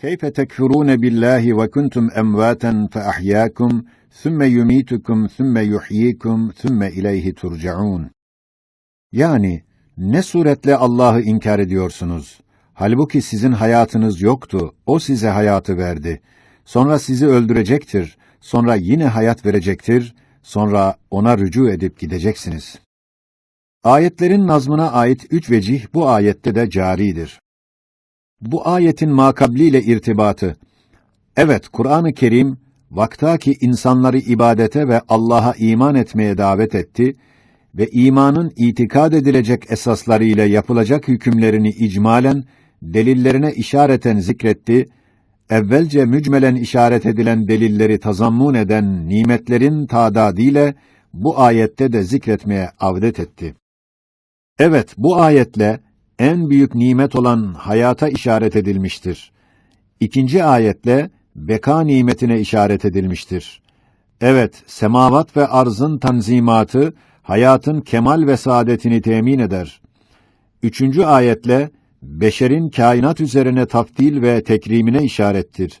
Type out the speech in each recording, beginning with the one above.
Keyfe tekfurun billahi ve kuntum emvaten fe ahyakum sümme yumitukum sümme yuhyikum sümme ileyhi. Yani ne suretle Allah'ı inkar ediyorsunuz? Halbuki sizin hayatınız yoktu. O size hayatı verdi. Sonra sizi öldürecektir. Sonra yine hayat verecektir. Sonra ona rücu edip gideceksiniz. Ayetlerin nazmına ait üç vecih bu ayette de caridir. Bu ayetin makabliyle irtibatı. Evet, Kur'an-ı Kerim, vaktaki insanları ibadete ve Allah'a iman etmeye davet etti ve imanın itikad edilecek esaslarıyla yapılacak hükümlerini icmalen, delillerine işareten zikretti, evvelce mücmelen işaret edilen delilleri tazammun eden nimetlerin tadadiyle bu ayette de zikretmeye avdet etti. Evet, bu ayetle en büyük nimet olan hayata işaret edilmiştir. İkinci ayetle beka nimetine işaret edilmiştir. Evet, semavat ve arzın tanzimatı hayatın kemal ve saadetini temin eder. Üçüncü ayetle beşerin kainat üzerine taftil ve tekrimine işarettir.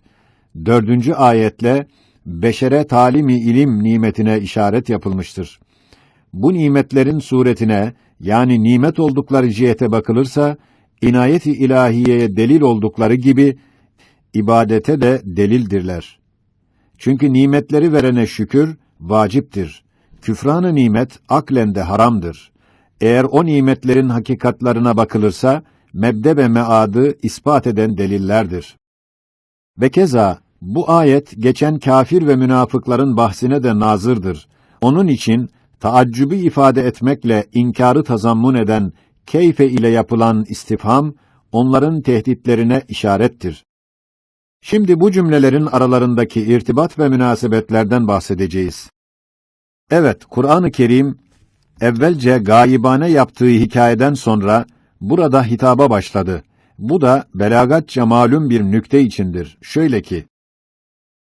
Dördüncü ayetle beşere talimi ilim nimetine işaret yapılmıştır. Bu nimetlerin suretine yani nimet oldukları cihete bakılırsa inayeti ilahiyeye delil oldukları gibi ibadete de delildirler. Çünkü nimetleri verene şükür vaciptir. Küfranı nimet aklen de haramdır. Eğer o nimetlerin hakikatlarına bakılırsa mebde ve meadı ispat eden delillerdir. Ve keza bu ayet geçen kafir ve münafıkların bahsine de nazırdır. Onun için taaccübü ifade etmekle inkarı tazammun eden keyfe ile yapılan istifham, onların tehditlerine işarettir. Şimdi bu cümlelerin aralarındaki irtibat ve münasebetlerden bahsedeceğiz. Evet, Kur'an-ı Kerim, evvelce gayibane yaptığı hikayeden sonra, burada hitaba başladı. Bu da belagatça malum bir nükte içindir. Şöyle ki,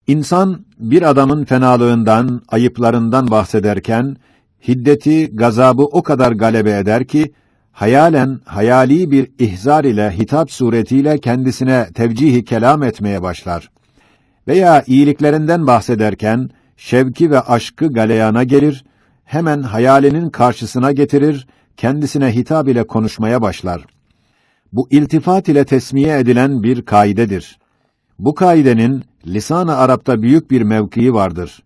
İnsan bir adamın fenalığından, ayıplarından bahsederken, hiddeti, gazabı o kadar galebe eder ki, hayalen, hayali bir ihzar ile hitap suretiyle kendisine tevcihi kelam etmeye başlar. Veya iyiliklerinden bahsederken, şevki ve aşkı galeyana gelir, hemen hayalinin karşısına getirir, kendisine hitap ile konuşmaya başlar. Bu iltifat ile tesmiye edilen bir kaidedir. Bu kaidenin lisan-ı Arap'ta büyük bir mevkii vardır.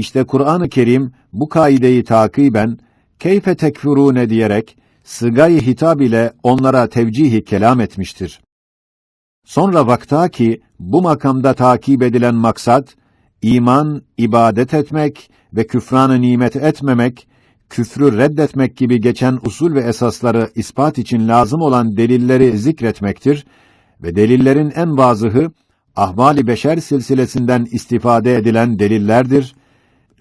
İşte Kur'an-ı Kerim bu kaideyi takiben keyfe tekfurune diyerek sıgayı hitap ile onlara tevcihi kelam etmiştir. Sonra vakta ki bu makamda takip edilen maksat iman, ibadet etmek ve küfranı nimet etmemek, küfrü reddetmek gibi geçen usul ve esasları ispat için lazım olan delilleri zikretmektir ve delillerin en vazıhı ahvali beşer silsilesinden istifade edilen delillerdir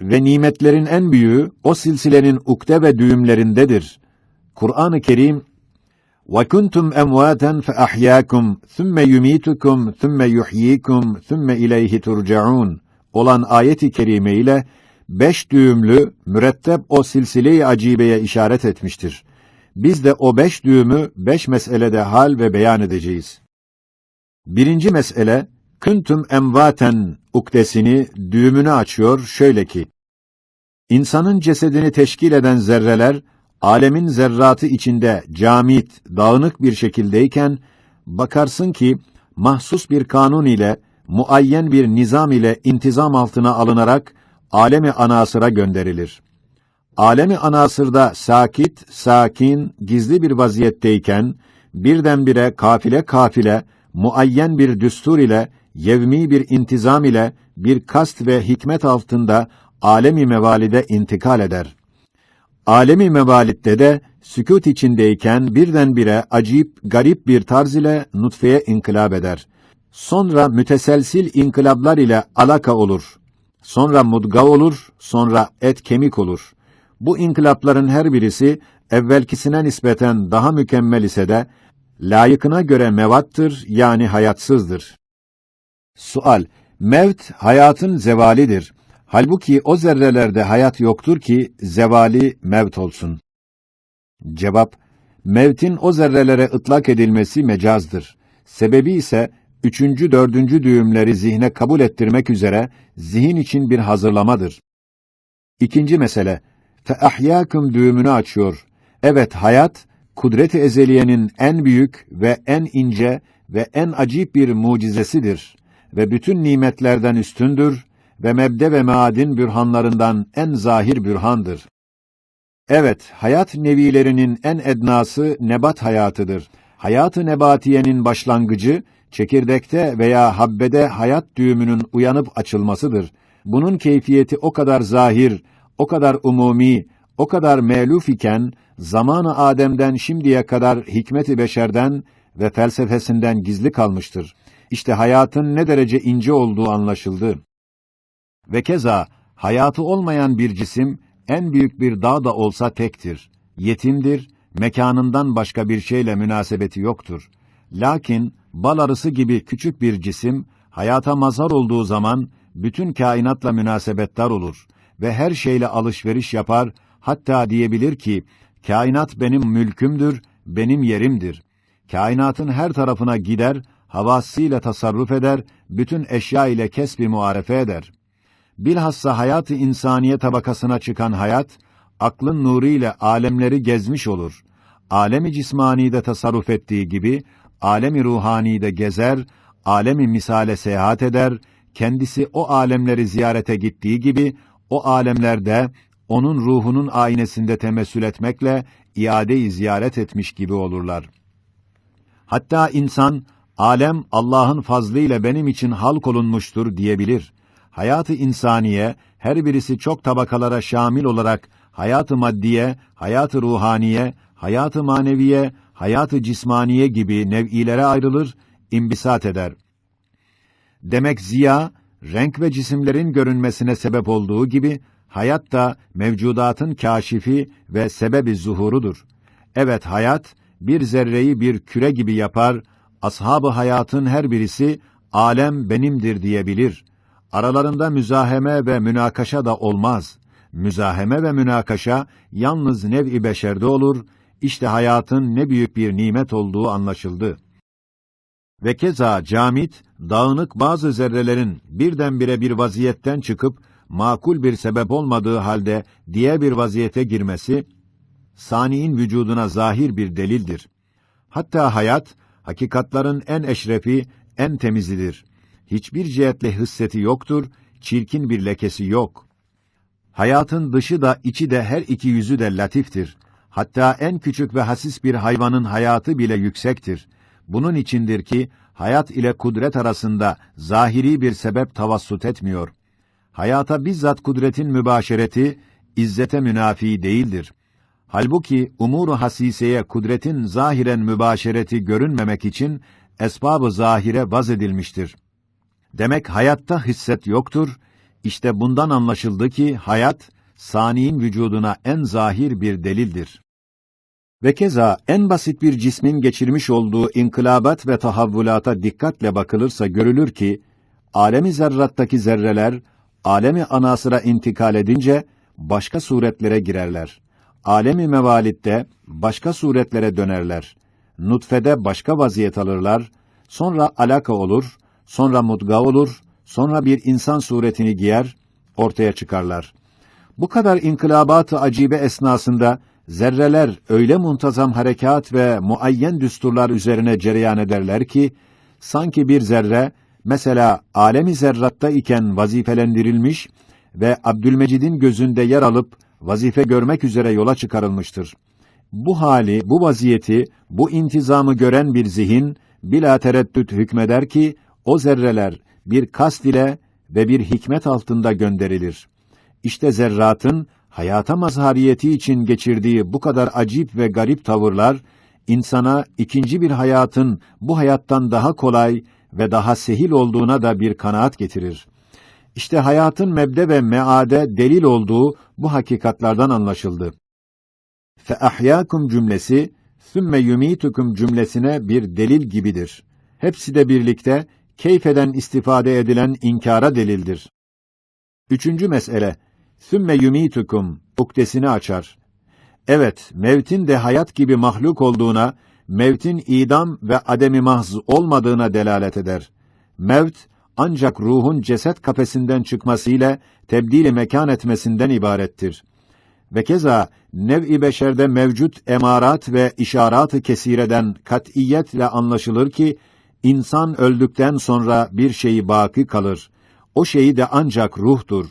ve nimetlerin en büyüğü o silsilenin ukde ve düğümlerindedir. Kur'an-ı Kerim وَكُنْتُمْ اَمْوَاتًا فَأَحْيَاكُمْ ثُمَّ يُمِيتُكُمْ ثُمَّ يُحْيِيكُمْ ثُمَّ اِلَيْهِ تُرْجَعُونَ olan ayet-i kerime ile beş düğümlü müretteb o silsile-i acibeye işaret etmiştir. Biz de o beş düğümü beş meselede hal ve beyan edeceğiz. Birinci mesele, küntüm emvaten ukdesini, düğümünü açıyor şöyle ki, İnsanın cesedini teşkil eden zerreler, alemin zerratı içinde camit, dağınık bir şekildeyken, bakarsın ki, mahsus bir kanun ile, muayyen bir nizam ile intizam altına alınarak, alemi anasıra gönderilir. Alemi anasırda sakit, sakin, gizli bir vaziyetteyken, birdenbire kafile kafile, muayyen bir düstur ile, yevmi bir intizam ile, bir kast ve hikmet altında, alemi mevalide intikal eder. Alemi mevalitte de, sükût içindeyken birdenbire acayip, garip bir tarz ile nutfeye inkılap eder. Sonra müteselsil inkılaplar ile alaka olur. Sonra mudga olur, sonra et kemik olur. Bu inkılapların her birisi evvelkisine nispeten daha mükemmel ise de layıkına göre mevattır yani hayatsızdır. Sual: Mevt hayatın zevalidir. Halbuki o zerrelerde hayat yoktur ki zevali mevt olsun. Cevap: Mevtin o zerrelere ıtlak edilmesi mecazdır. Sebebi ise üçüncü, dördüncü düğümleri zihne kabul ettirmek üzere zihin için bir hazırlamadır. İkinci mesele, feahyâküm düğümünü açıyor. Evet, hayat, kudret-i ezeliyenin en büyük ve en ince ve en acip bir mucizesidir ve bütün nimetlerden üstündür ve mebde ve maadin bürhanlarından en zahir bürhandır. Evet, hayat nevilerinin en ednası nebat hayatıdır. Hayat-ı nebatiyenin başlangıcı, çekirdekte veya habbede hayat düğümünün uyanıp açılmasıdır. Bunun keyfiyeti o kadar zahir, o kadar umumi, o kadar meluf iken, zamanı Adem'den şimdiye kadar hikmeti beşerden ve felsefesinden gizli kalmıştır. İşte hayatın ne derece ince olduğu anlaşıldı. Ve keza, hayatı olmayan bir cisim, en büyük bir dağ da olsa tektir. Yetimdir, mekanından başka bir şeyle münasebeti yoktur. Lakin, bal arısı gibi küçük bir cisim, hayata mazhar olduğu zaman, bütün kainatla münasebettar olur ve her şeyle alışveriş yapar, hatta diyebilir ki, kainat benim mülkümdür, benim yerimdir. Kainatın her tarafına gider, havasıyla tasarruf eder, bütün eşya ile kesbi muarefe eder. Bilhassa hayatı insaniye tabakasına çıkan hayat, aklın nuru ile alemleri gezmiş olur. Alemi cismanide tasarruf ettiği gibi, alemi ruhanide gezer, alemi misale seyahat eder, kendisi o alemleri ziyarete gittiği gibi, o alemlerde, onun ruhunun aynesinde temessül etmekle, iade-i ziyaret etmiş gibi olurlar. Hatta insan, alem Allah'ın fazlıyla benim için halk olunmuştur diyebilir. Hayatı insaniye, her birisi çok tabakalara şamil olarak, hayatı maddiye, hayatı ruhaniye, hayatı maneviye, hayatı cismaniye gibi nev'ilere ayrılır, imbisat eder. Demek ziya, renk ve cisimlerin görünmesine sebep olduğu gibi, hayat da mevcudatın kaşifi ve sebebi zuhurudur. Evet, hayat, bir zerreyi bir küre gibi yapar, ashab-ı hayatın her birisi, alem benimdir diyebilir. Aralarında müzaheme ve münakaşa da olmaz. Müzaheme ve münakaşa, yalnız nev-i beşerde olur, işte hayatın ne büyük bir nimet olduğu anlaşıldı. Ve keza camit, dağınık bazı zerrelerin birdenbire bir vaziyetten çıkıp, makul bir sebep olmadığı halde diğer bir vaziyete girmesi, saniin vücuduna zahir bir delildir. Hatta hayat, hakikatların en eşrefi, en temizidir. Hiçbir cihetle hisseti yoktur, çirkin bir lekesi yok. Hayatın dışı da içi de her iki yüzü de latiftir. Hatta en küçük ve hasis bir hayvanın hayatı bile yüksektir. Bunun içindir ki, hayat ile kudret arasında zahiri bir sebep tavassut etmiyor. Hayata bizzat kudretin mübaşereti, izzete münafi değildir. Halbuki umuru hasiseye kudretin zahiren mübaşereti görünmemek için esbabı zahire vaz edilmiştir. Demek hayatta hisset yoktur. İşte bundan anlaşıldı ki hayat saniin vücuduna en zahir bir delildir. Ve keza en basit bir cismin geçirmiş olduğu inkılabat ve tahavvulata dikkatle bakılırsa görülür ki alemi zerrattaki zerreler alemi anasıra intikal edince başka suretlere girerler. Alemi mevalitte başka suretlere dönerler. Nutfede başka vaziyet alırlar, sonra alaka olur, sonra mudga olur, sonra bir insan suretini giyer, ortaya çıkarlar. Bu kadar inkılabat-ı acibe esnasında zerreler öyle muntazam harekat ve muayyen düsturlar üzerine cereyan ederler ki, sanki bir zerre, mesela alemi zerratta iken vazifelendirilmiş ve Abdülmecid'in gözünde yer alıp vazife görmek üzere yola çıkarılmıştır. Bu hali, bu vaziyeti, bu intizamı gören bir zihin, bila tereddüt hükmeder ki, o zerreler bir kast ile ve bir hikmet altında gönderilir. İşte zerratın hayata mazhariyeti için geçirdiği bu kadar acip ve garip tavırlar insana ikinci bir hayatın bu hayattan daha kolay ve daha sehil olduğuna da bir kanaat getirir. İşte hayatın mebde ve meade delil olduğu bu hakikatlardan anlaşıldı. Fe cümlesi sümme yumitukum cümlesine bir delil gibidir. Hepsi de birlikte keyfeden istifade edilen inkara delildir. Üçüncü mesele, sümme yumitukum uktesini açar. Evet, mevtin de hayat gibi mahluk olduğuna mevtin idam ve ademi mahz olmadığına delalet eder. Mevt, ancak ruhun ceset kafesinden çıkmasıyla tebdili mekan etmesinden ibarettir. Ve keza nev-i beşerde mevcut emarat ve işarat-ı kesireden kat'iyetle anlaşılır ki, insan öldükten sonra bir şeyi baki kalır. O şeyi de ancak ruhtur.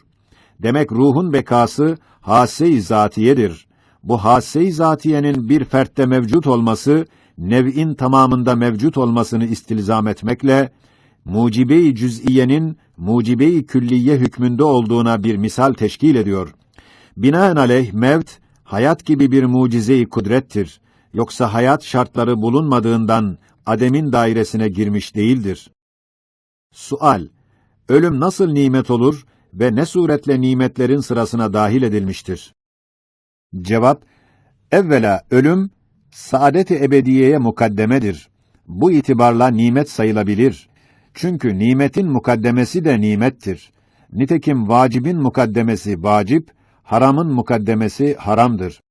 Demek ruhun bekası hasse-i zatiyedir. Bu hasse-i zatiyenin bir fertte mevcut olması, nev'in tamamında mevcut olmasını istilzam etmekle, mucibe-i cüz'iyenin mucibe-i külliye hükmünde olduğuna bir misal teşkil ediyor. Binaenaleyh mevt, hayat gibi bir mucize-i kudrettir. Yoksa hayat şartları bulunmadığından ademin dairesine girmiş değildir. Sual: Ölüm nasıl nimet olur ve ne suretle nimetlerin sırasına dahil edilmiştir? Cevap: Evvela ölüm saadet-i ebediyeye mukaddemedir. Bu itibarla nimet sayılabilir. Çünkü nimetin mukaddemesi de nimettir. Nitekim vacibin mukaddemesi vacip, haramın mukaddemesi haramdır.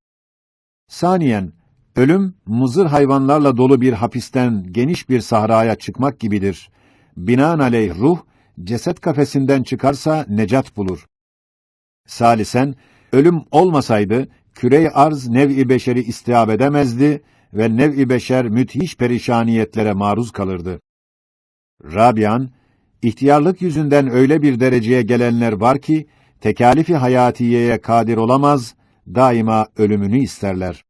Saniyen, ölüm, muzır hayvanlarla dolu bir hapisten geniş bir sahraya çıkmak gibidir. Binaenaleyh ruh, ceset kafesinden çıkarsa necat bulur. Salisen, ölüm olmasaydı, küre-i arz nev-i beşeri istihab edemezdi ve nev-i beşer müthiş perişaniyetlere maruz kalırdı. Rabian, ihtiyarlık yüzünden öyle bir dereceye gelenler var ki, tekalifi hayatiyeye kadir olamaz, daima ölümünü isterler.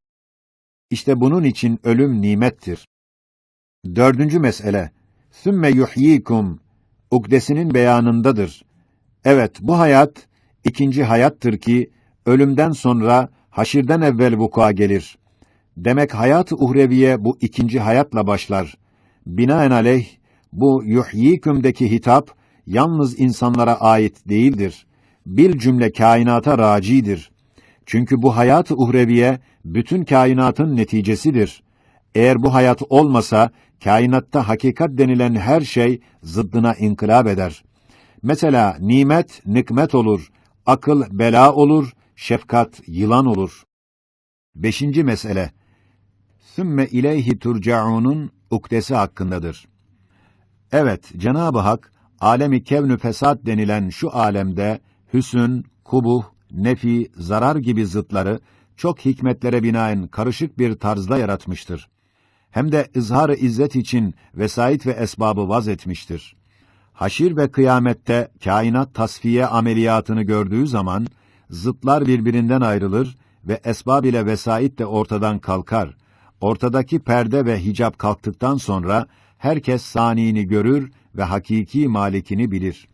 İşte bunun için ölüm nimettir. Dördüncü mesele, sümme yuhyikum, ukdesinin beyanındadır. Evet, bu hayat, ikinci hayattır ki, ölümden sonra, haşirden evvel vuku'a gelir. Demek hayat-ı uhreviye bu ikinci hayatla başlar. Binaenaleyh, bu yuhyikümdeki hitap, yalnız insanlara ait değildir. Bir cümle kainata racidir. Çünkü bu hayat-ı uhreviye, bütün kainatın neticesidir. Eğer bu hayat olmasa, kainatta hakikat denilen her şey zıddına inkılap eder. Mesela nimet, nikmet olur, akıl bela olur, şefkat yılan olur. Beşinci mesele, Sümme ileyhi turcaunun ukdesi hakkındadır. Evet, Cenab-ı Hak, alemi kevnü fesat denilen şu alemde, hüsün, kubuh, nefi, zarar gibi zıtları, çok hikmetlere binaen karışık bir tarzda yaratmıştır. Hem de izhar-ı izzet için vesait ve esbabı vaz etmiştir. Haşir ve kıyamette kainat tasfiye ameliyatını gördüğü zaman, zıtlar birbirinden ayrılır ve esbab ile vesait de ortadan kalkar. Ortadaki perde ve hicap kalktıktan sonra, herkes saniyini görür ve hakiki malikini bilir.